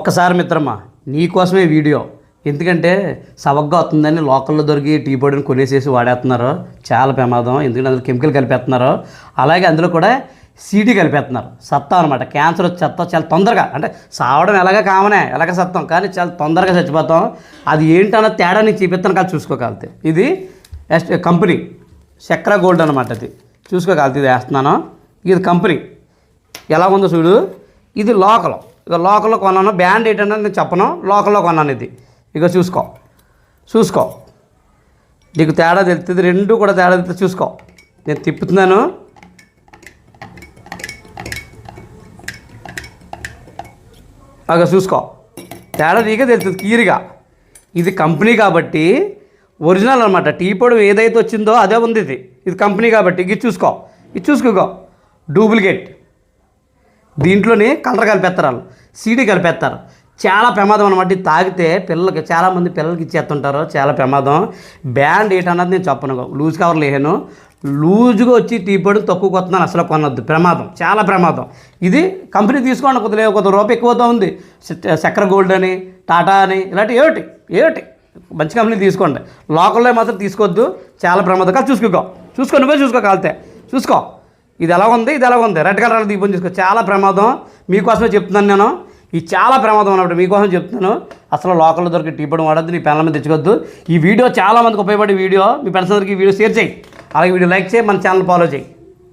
ఒక్కసారి మిత్రమా నీకోసమే వీడియో. ఎందుకంటే సవగ్గా వస్తుందని లోకల్లో దొరికి టీ పొడిని కొనేసేసి వాడేస్తున్నారు. చాలా ప్రమాదం. ఎందుకంటే అందులో కెమికల్ కలిపేస్తున్నారు. అలాగే అందులో కూడా సీడీ కలిపేస్తున్నారు. సత్తం అనమాట క్యాన్సర్ వచ్చి సత్తం చాలా తొందరగా. అంటే సావడం ఎలాగ కామనే ఎలాగ సత్తం. కానీ చాలా తొందరగా చచ్చిపోతాం. అది ఏంటన్న తేడా నీకు చూపిస్తాను. కాదు చూసుకోగలితే ఇది కంపెనీ. చక్ర గోల్డ్ అనమాట అది చూసుకోగలితే ఇది వేస్తున్నాను. ఇది కంపెనీ. ఎలా ఉందో చూడు. ఇది లోకల్. ఇక లోకల్లో కొన్నాను బ్యాండ్ ఏంటంటే నేను చెప్పను. లోకల్లో కొన్నాను ఇది. ఇక చూసుకో. చూసుకో. నీకు తేడా తెలుస్తుంది రెండు కూడా తేడా తెలుస్తుంది చూసుకో. నేను తిప్పుతున్నాను. అగ చూసుకో. తేడా నీకే తెలుస్తుంది క్లియర్గా. ఇది కంపెనీ కాబట్టి ఒరిజినల్ అనమాట టీ పొడి ఏదైతే వచ్చిందో అదే ఉంది ఇది. ఇది కంపెనీ కాబట్టి ఇది చూసుకో. ఇది చూసుకో డూప్లికేట్. దీంట్లోనే కలర్ కలిపేస్తారు వాళ్ళు. సీడీ కలిపేస్తారు. చాలా ప్రమాదం అనమాట తాగితే పిల్లలకి చాలామంది పిల్లలకి ఇచ్చేస్తుంటారు. చాలా ప్రమాదం. బ్యాండ్ ఏంటన్నది నేను చెప్పను. లూజ్ కవర్ లేను లూజ్గా వచ్చి టీ పొడి తక్కువ కొత్తన్నాను అసలు కొనొద్దు. ప్రమాదం. చాలా ప్రమాదం. ఇది కంపెనీ తీసుకోండి. కొద్దిగా కొద్ది రూపాయి ఎక్కువతో ఉంది. చక్కెర గోల్డ్ అని టాటా అని ఇలాంటి ఏమిటి ఏమిటి మంచి కంపెనీ తీసుకోండి. లోకల్లో మాత్రం తీసుకోవద్దు. చాలా ప్రమాదం. కాదు చూసుకో చూసుకో నువ్వే చూసుకో కాలితే. చూసుకో. ఇది ఎలా ఉంది? ఇది ఎలా ఉంది? రెడ్ కలర్ దీపం చూసుకో చాలా ప్రమాదం. మీకోసమే చెప్తున్నాను నేను. ఇది చాలా ప్రమాదం అన్నప్పుడు మీకోసం చెప్తున్నాను. అసలు లోకల్లో దొరికి టీ పొడి వాడద్దు నీ పెన్ల మీద తెచ్చుకోవద్దు. ఈ వీడియో చాలా మందికి ఉపయోగపడే వీడియో. మీ ఫ్రెండ్స్ అందరికీ వీడియో షేర్ చేయి. అలాగే వీడియో లైక్ చేయి మన ఛానల్ ఫాలో చేయి.